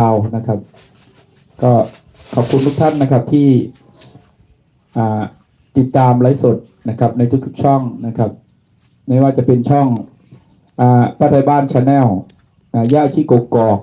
เอานะครับ ก็ขอบคุณทุกท่านนะครับที่ติดตามไลฟ์สดนะครับในทุกๆช่องนะครับ ไม่ว่าจะเป็นช่องอป้าไทยบ้านชาแนลย่าชิโกกอก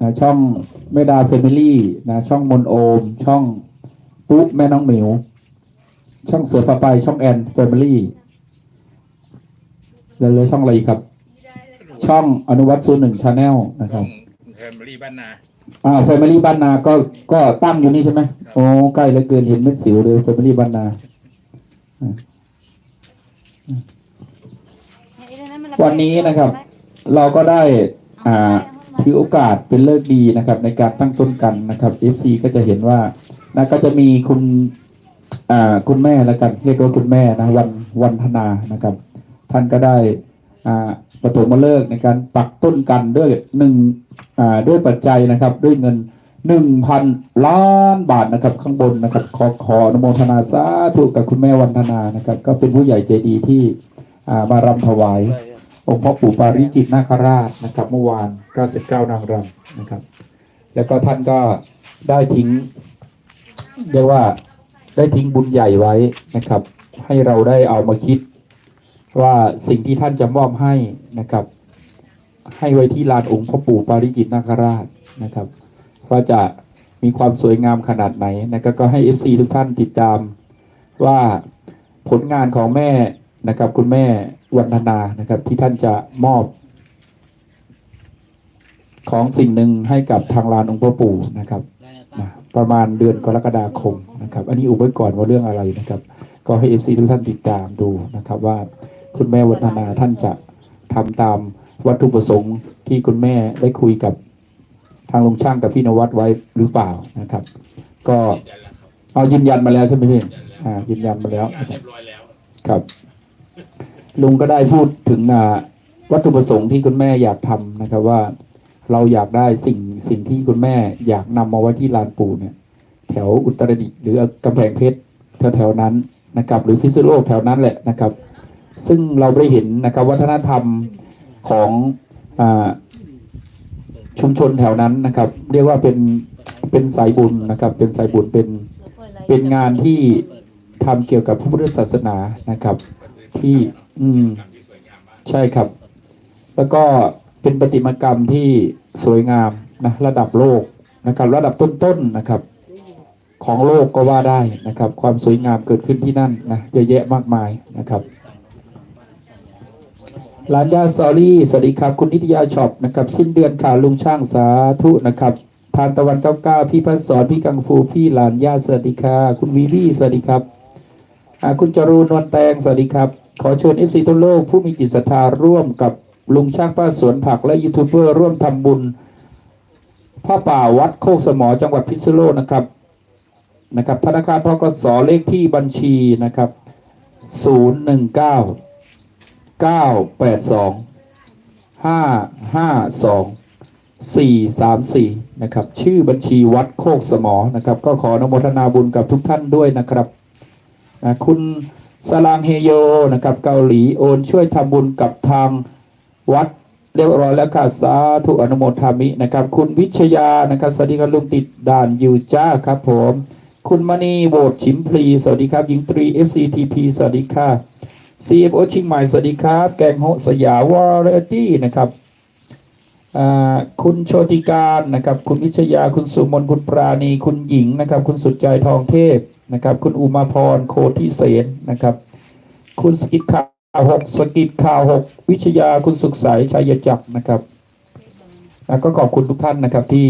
นะช่องแม่ดาเฟมิลี่นะช่องมนโอม ช่องปุ๊แม่น้องหมิว ช่องเสือปลาไปช่องแอนเฟมิลี่แล้วเลยช่องอะไรครับ ช่องอนุวัตศูนย์หนึ่งชาแนลนะครับ แฟมิลี่บ้านนาอ่าแฟมิลี่บ้านนาก็ก็ตั้งอยู่นี่ใช่ไหมโอ้ใกล้เหลือเกินเห็นเม็ดสิวเลยแฟมิลี่บ้านนาวันนี้นะครับ เราก็ได้อ่าถือโอกาสเป็นเลิกษ์ดีนะครับ ในการตั้งต้นกันนะครับ FC ก็จะเห็นว่านะก็จะมีคุณอ่าคุณแม่แล้วกันเรียกว่าคุณแม่นะวันวันธนานะครับ ท่านก็ได้อ่า ประถมฤกษ์ในการปักต้นกันด้วยหนึ่งด้วยปัจจัยนะครับ ด้วยเงินหนึ่งพันล้านบาทนะครับ ข้างบนนะครับ ขอขอนโมทนาสาธุกับคุณแม่วันธนานะครับ ก็เป็นผู้ใหญ่ใจดีที่มารำถวายองค์พ่อปู่ปาริจิตนาคราชนะครับเมื่อวาน 99 นางรำนะครับ แล้วก็ท่านก็ได้ทิ้งเรียกว่าได้ทิ้งบุญใหญ่ไว้นะครับ ให้เราได้เอามาคิด ว่าสิ่งที่ท่านจะมอบให้นะครับ ให้ไว้ที่ลานองค์พ่อปู่ปาริจิตนาคราชนะครับว่าจะมีความสวยงามขนาดไหนนะครับก็ให้ FC ทุกท่านติดตามว่าผลงานของแม่นะครับ คุณแม่วันธนานะครับ ที่ท่านจะมอบ ของสิ่งหนึ่งให้กับทางลานองค์พ่อปู่นะครับนะประมาณเดือนกรกฎาคมนะครับ อันนี้อุบไว้ก่อนว่าเรื่องอะไรนะครับ ก็ให้ FC ทุกท่านติดตามดูนะครับว่า คุณแม่วัฒนาท่านจะทำตามวัตถุประสงค์ที่คุณแม่ได้คุยกับทางลุงช่างกับพี่นวัดไว้หรือเปล่านะครับ ก็เอายืนยันมาแล้วใช่ไหมพี่อ่ายืนยันมาแล้วครับ ลุงก็ได้พูดถึงวัตถุประสงค์ที่คุณแม่อยากทำนะครับว่า เราอยากได้สิ่งสิ่งที่คุณแม่อยากนำมาไว้ที่ลานปู่เนี่ย แถวอุตรดิตถ์หรือกำแพงเพชรแถวๆนั้นนะครับ หรือพิษณุโลกแถวนั้นแหละนะครับ ซึ่งเราได้เห็นนะครับวัฒนธรรมของอชุมชนแถวนั้นนะครับ เรียกว่าเป็นเป็นสายบุญนะครับ เป็นสายบุญเป็นเป็นงานที่ทำเกี่ยวกับพระพุทธศาสนานะครับ ที่อืมใช่ครับ แล้วก็เป็นประติมากรรมที่สวยงามนะระดับโลกนะครับ ระดับต้นๆนะครับ ของโลกก็ว่าได้นะครับ ความสวยงามเกิดขึ้นที่นั่นนะเยอะแยะมากมายนะครับ ร้านยาสอรี่สวัสดีครับ คุณนิตยาช็อปนะครับสิ้นเดือนขาลุงช่างสาธุนะครับทานตะวันเก้าเก้าพี่พัศสอนพี่กังฟูพี่หลานย่าสวัสดีค่ะคุณวีวีสวัสดีครับคุณจรูนนวลแตงสวัสดีครับ ขอเชิญ FC ทั่วโลก ผู้มีจิตศรัทธาร่วมกับลุงช่างป้าสวนผักและยูทูบเบอร์ร่วมทำบุญผ้าป่าวัดโคกสมอจังหวัดพิษณุโลกนะครับนะครับธนาคารพกสเลขที่บัญชีนะครับ 019 982 552 434นะครับชื่อบัญชีวัดโคกสมอนะครับ ก็ขออนุโมทนาบุญกับทุกท่านด้วยนะครับคุณสลางเฮโยนะครับเกาหลีโอนช่วยทำบุญกับทางวัดเรียบร้อยแล้วค่ะสาธุอนุโมทามินะครับ คุณวิชยานะครับสวัสดีครับลุงติดด่านยูจ้าครับผม คุณมณีโบดชิมพลีสวัสดีครับหญิงตรี FCTP สวัสดีค่ะ CFO ชิงใหม่สวัสดีครับ แกงโฮสยาวาไรตี้นะครับคุณโชติการนะครับ คุณวิชยาคุณสุมนคุณปราณี คุณหญิงนะครับ คุณสุดใจทองเทพนะครับ คุณอุมาพรโคทิเสนนะครับ คุณสกิดข่าวหกสกิดข่าวหกวิชยาคุณสุขใสชัยจักรนะครับก็ขอบคุณทุกท่านนะครับที่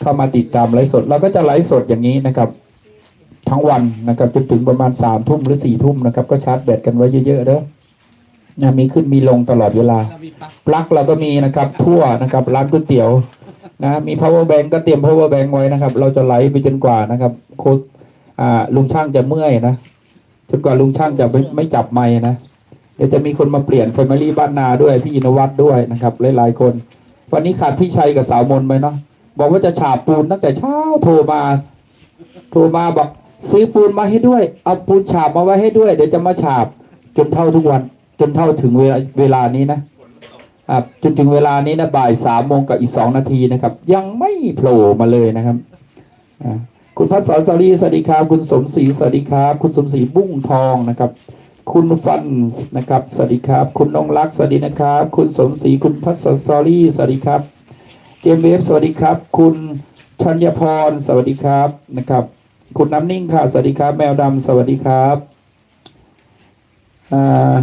เข้ามาติดตามไลฟ์สด เราก็จะไลฟ์สดอย่างนี้นะครับ ทั้งวันนะครับจนถึงประมาณสามทุ่มหรือสี่ทุ่มนะครับ ก็ชาร์จแบตกันไว้เยอะๆเด้อนะมีขึ้นมีลงตลอดเวลา ปลั๊กเราก็มีนะครับทั่วนะครับร้านก๋วยเตี๋ยวนะมี power bank ก็เตรียม power bank ไว้นะครับ เราจะไหลไปจนกว่านะครับ โคชอ่าลุงช่างจะเมื่อยนะจนกว่าลุงช่างจะไม่ไม่จับไม้นะเดี๋ยวจะมีคนมาเปลี่ยน Family บ้านนาด้วยพี่อินวัตด้วยนะครับหลายๆคน วันนี้ขาดพี่ชัยกับสาวมนไปเนาะบอกว่าจะฉาบปูนตั้งแต่เช้าโทรมา โทรมาบอก ซื้อปูนมาให้ด้วย เอาปูนฉาบมาไว้ให้ด้วย เดี๋ยวจะมาฉาบจนเท่าทุกวัน จนเท่าถึงเวลาเวลานี้นะอะจนถึงเวลานี้นะบ่ายสามโมงกับอีกสองนาทีนะครับ ยังไม่โผล่มาเลยนะครับคุณพัฒสอนสารีสวัสดีครับ คุณสมศรีสวัสดีครับ คุณสมศรีบุ้งทองนะครับ คุณฟันนะครับสวัสดีครับ คุณนงรักษ์สวัสดีนะครับ คุณสมศรีคุณพัฒสอนสารีสวัสดีครับ เจมส์เวฟสวัสดีครับ คุณชัญพรสวัสดีครับนะครับ คุณน้ำนิ่งค่ะ สวัสดีครับ แมวดำสวัสดีครับอ่า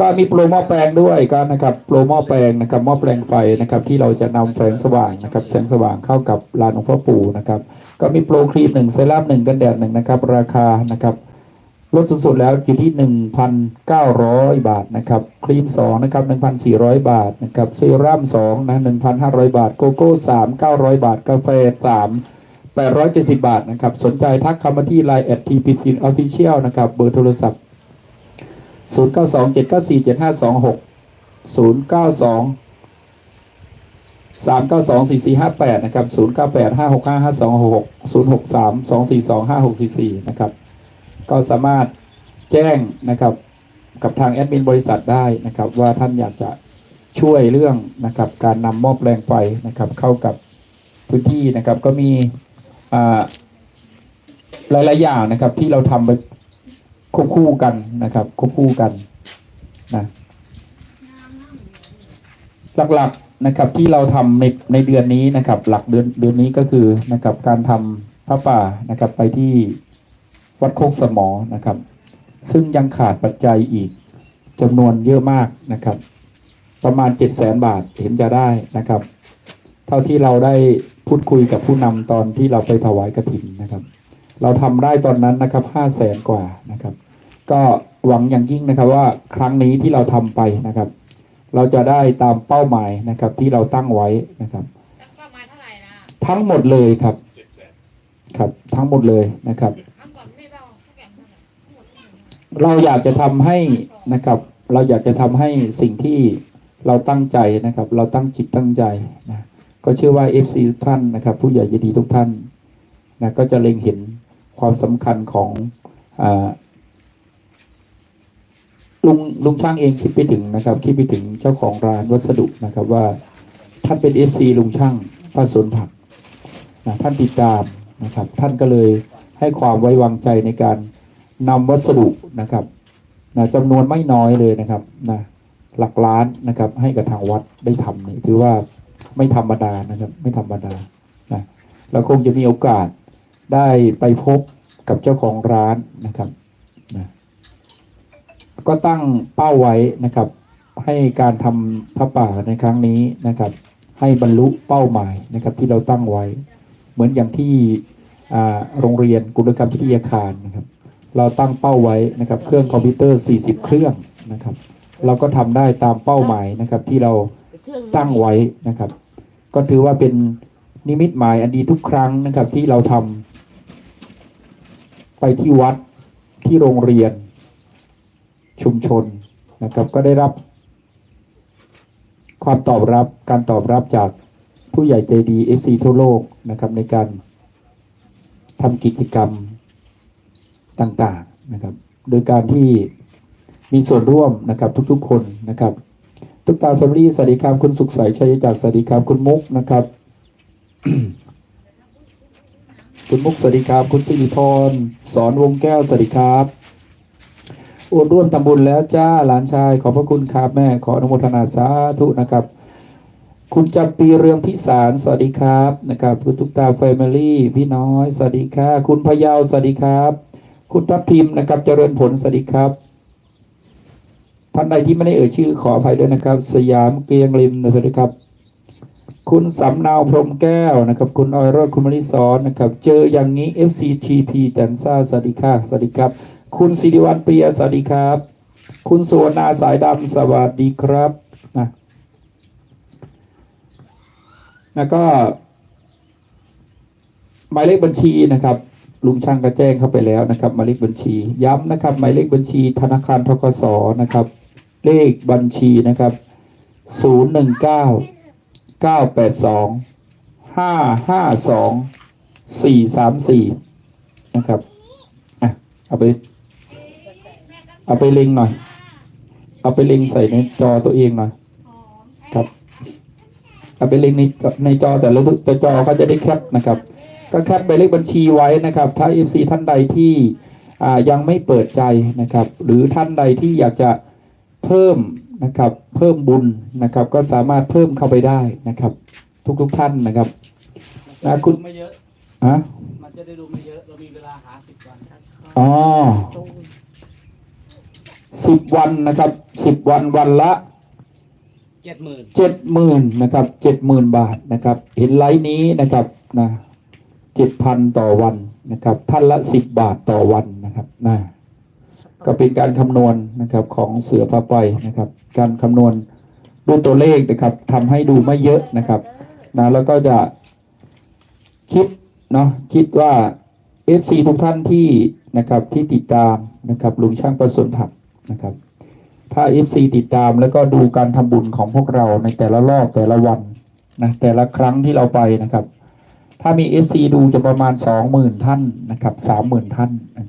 ก็มีโปรหม้อแปลงด้วยก็นะครับโปรหม้อแปลงนะครับหม้อแปลงไฟนะครับ ที่เราจะนำแสงสว่างนะครับ แสงสว่างเข้ากับลานหลวงพ่อปู่นะครับ ก็มีโปรครีมหนึ่งเซรั่มหนึ่งกันแดดหนึ่งนะครับ ราคานะครับลดสุดๆแล้วอยู่ที่ 1,900 บาทนะครับ ครีม 2 นะครับ 1,400 บาทนะครับเซรั่ม2นะ 1,500 บาท โกโก้ 3 900 บาท กาแฟ 3 870 บาทนะครับ สนใจทักคำมาที่ Line แอดทีพีซีออฟฟิเชียลนะครับ เบอร์โทรศัพท์ศูนย์เก้าสองเจ็ดเก้าสี่เจ็ดห้าสองหกศูนย์เก้าสองสามเก้าสองสี่สี่ห้าแปดนะครับศูนย์เก้าแปดห้าหกห้าห้าสองหกศูนย์หกสามสองสี่สองห้าหกสี่สี่นะครับ ก็สามารถแจ้งนะครับ กับทางแอดมินบริษัทได้นะครับ ว่าท่านอยากจะช่วยเรื่องนะครับ การนำหม้อแปลงไฟนะครับ เข้ากับพื้นที่นะครับก็มี หลายๆอย่างนะครับ ที่เราทำไปควบคู่กันนะครับควบคู่กันนะหลักๆนะครับที่เราทำในในเดือนนี้นะครับ หลักเดือนเดือนนี้ก็คือนะครับการทำพระป่านะครับไปที่วัดโคกสมอนะครับ ซึ่งยังขาดปัจจัยอีกจำนวนเยอะมากนะครับ ประมาณ 7 0 0 0 0 0 บาทเห็นจะได้นะครับ เท่าที่เราได้ พูดคุยกับผู้นำตอนที่เราไปถวายกระถินนะครับ เราทำได้ตอนนั้นนะครับห้าแสนกว่านะครับ ก็หวังอย่างยิ่งนะครับว่าครั้งนี้ที่เราทำไปนะครับ เราจะได้ตามเป้าหมายนะครับที่เราตั้งไว้นะครับตั้งเป้าหมายเท่าไหร่นะทั้งหมดเลยครับเจ็ดแสนครับ ทั้งหมดเลยนะครับครั้งก่อนไม่เบาสักอย่างเท่าไหร่ทั้งหมดทั้งหมดเราอยากจะทำให้นะครับ เราอยากจะทำให้สิ่งที่เราตั้งใจนะครับ เราตั้งจิตตั้งใจนะ ก็เชื่อว่า FC ทุกท่านนะครับ ผู้ใหญ่ใจดีทุกท่านนะก็จะเล็งเห็นความสำคัญของอลุงลุงช่างเองคิดไปถึงนะครับคิดไปถึงเจ้าของร้านวัสดุนะครับว่าท่านเป็น FC ลุงช่างป้าสวนผักนะท่านติดตามนะครับ ท่านก็เลยให้ความไว้วางใจในการนำวัสดุนะครับนะจำนวนไม่น้อยเลยนะครับนะหลักล้านนะครับให้กับทางวัดได้ทำนี่ถือว่า ไม่ธรรมดานะครับ ไม่ธรรมดานะเราคงจะมีโอกาสได้ไปพบกับเจ้าของร้านนะครับนะก็ตั้งเป้าไว้นะครับ ให้การทำพระป่าในครั้งนี้นะครับ ให้บรรลุเป้าหมายนะครับที่เราตั้งไว้ เหมือนอย่างที่โรงเรียนกุลกรรมพิทยาคารนะครับ เราตั้งเป้าไว้นะครับ เครื่องคอมพิวเตอร์ 40 เครื่องนะครับ เราก็ทำได้ตามเป้าหมายนะครับที่เราตั้งไว้นะครับ ก็ถือว่าเป็นนิมิตหมายอันดีทุกครั้งนะครับ ที่เราทำไปที่วัดที่โรงเรียน ชุมชนนะครับก็ได้รับ ความตอบรับการตอบรับจากผู้ใหญ่ใจดี FC ทั่วโลกนะครับในการทำกิจกรรมต่างๆนะครับ โดยการที่มีส่วนร่วมนะครับทุกๆคนนะครับ ทุกตาแฟมิลี่สวัสดีครับคุณสุขใสชัยจักรสวัสดีครับคุณมุกนะครับ คุณมุกสวัสดีครับ คุณสิริพรสอนวงแก้วสวัสดีครับโอนร่วมทำบุญแล้วจ้าหลานชายขอบพระคุณครับแม่ขออนุโมทนาสาธุนะครับ คุณจำปีเรืองพิสารสวัสดีครับนะครับคุณทุกตาแฟมิลี่พี่น้อยสวัสดีค่ะคุณพยาวสวัสดีครับ คุณทัพทิมนะครับเจริญผลสวัสดีครับ ท่านใดที่ไม่ได้เอ่ยชื่อขออภัยด้วยนะครับ สยามเกรียงริมนะสวัสดีครับ คุณสำนาวพรมแก้วนะครับ คุณออยรอดคุณมริสอนนะครับ เจออย่างนี้ FCTP จันซ่าสวัสดีค่ะสวัสดีครับ คุณสิริวัลเปียสวัสดีครับ คุณสุวรรณาสายดำสวัสดีครับนะแล้วก็ หมายเลขบัญชีนะครับลุงช่างก็แจ้งเข้าไปแล้วนะครับหมายเลขบัญชี ย้ำนะครับหมายเลขบัญชีธนาคารทกสนะครับ เลขบัญชีนะครับศูนย์หนึ่งเก้าเก้าแปดสองห้าห้าสองสี่สามสี่นะครับ อะ เอาไป เอาไปเล็งหน่อย เอาไปเล็งใส่ในจอตัวเองหน่อยเอาไปเลขในในจอแต่ละแต่จอเขาจะได้แคปนะครับ ก็แคปไปเลขบัญชีไว้นะครับ ถ้า FC ท่านใดที่อ่ายังไม่เปิดใจนะครับ หรือท่านใดที่อยากจะ เพิ่มนะครับเพิ่มบุญนะครับก็สามารถเพิ่มเข้าไปได้นะครับ ทุกๆท่านนะครับมันจะได้คุณดูไม่เยอะอะมันจะได้ดูไม่เยอะเรามีเวลาหาสิบวันครับอ๋อสิบวันนะครับสิบวันวันละเจ็ดหมื่นเจ็ดหมื่นนะครับเจ็ดหมื่นบาทนะครับ เห็นไลฟ์นี้นะครับนะเจ็ดพันต่อวันนะครับท่านละสิบบาทต่อวันนะครับนะ ก็เป็นการคำนวณนะครับของเสือพาไปนะครับ การคำนวณด้วยตัวเลขนะครับทำให้ดูไม่เยอะนะครับนะแล้วก็จะคิดเนาะคิดว่า FC ทุกท่านที่นะครับที่ติดตามนะครับลุงช่างประสนผักนะครับ ถ้า FC ติดตามแล้วก็ดูการทำบุญของพวกเราในแต่ละรอบแต่ละวันนะแต่ละครั้งที่เราไปนะครับ ถ้ามี FC ดูจะประมาณ 20,000 ท่านนะครับ30,000 ท่านนะครับ